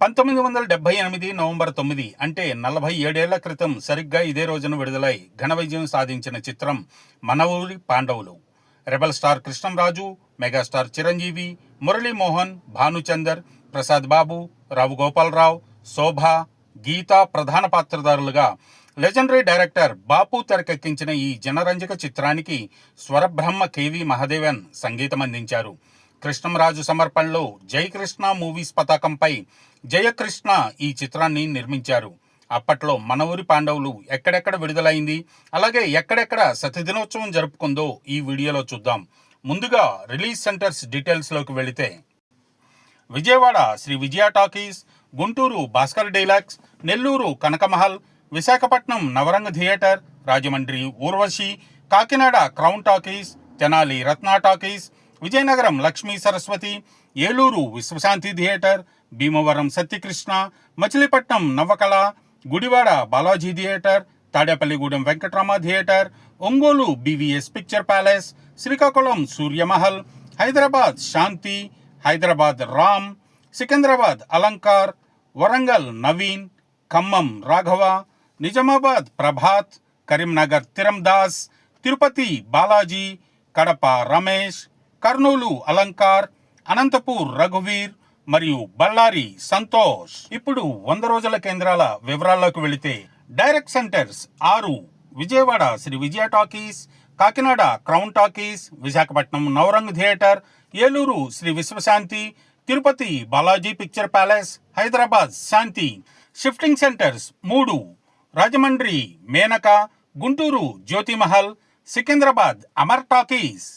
పంతొమ్మిది వందల డెబ్బై ఎనిమిది నవంబర్ తొమ్మిది అంటే నలభై ఏడేళ్ళ క్రితం సరిగ్గా ఇదే రోజున విడుదలై ఘన విజయం సాధించిన చిత్రం Mana Oori Pandavulu. Rebel star Krishnamraju megastar Chiranjeevi Muralimohan Bhanuchander Prasad Babu Rao Gopalarao Sobha Geeta ప్రధాన పాత్రధారులుగా లెజెండరీ డైరెక్టర్ బాపు తెరకెక్కించిన ఈ జనరంజక చిత్రానికి స్వరబ్రహ్మ కేవి మహదేవన్ సంగీతం అందించారు కృష్ణంరాజు సమర్పణలో జయకృష్ణ మూవీస్ పతాకంపై జయకృష్ణ ఈ చిత్రాన్ని నిర్మించారు. అప్పట్లో మన ఊరి పాండవులు ఎక్కడెక్కడ విడుదలైంది అలాగే ఎక్కడెక్కడ సతిదినోత్సవం జరుపుకుందో ఈ వీడియోలో చూద్దాం. ముందుగా రిలీజ్ సెంటర్స్ డీటెయిల్స్లోకి వెళితే Vijayawada Sri Vijaya talkies Guntur Bhaskar deluxe Nellore Kanakamahal Visakhapatnam Navaranga theatre Rajahmundry Urvashi Kakinada crown talkies Tenali Ratna talkies Vizianagaram Lakshmi Saraswati Eluru Viswasanthi theatre Bhimavaram Satyakrishna Machilipatnam Navakala Gudivada Balaji theatre Tadepalligudem Venkatrama theatre Ongole BVS picture palace Srikakulam Suryamahal Hyderabad Shanti Hyderabad Ram Secunderabad Alankar Warangal Naveen Khammam Raghava Nizamabad Prabhat Karimnagar Tirandas Tirupati Balaji Kadapa Ramesh Kurnool Alankar Anantapur రఘువీర్ మరియు బళ్ళారి సంతోష్. ఇప్పుడు వంద రోజుల కేంద్రాల వివరాల్లోకి వెళితే direct centres ఆరు Vijayawada Sri Vijaya talkies Kakinada crown talkies Visakhapatnam Navrang theatre Eluru Sri Vishwashanti Tirupati Balaji picture palace Hyderabad Shanti. Shifting centres మూడు Rajahmundry Menaka Guntur జ్యోతిమహల్ Secunderabad Amar talkies.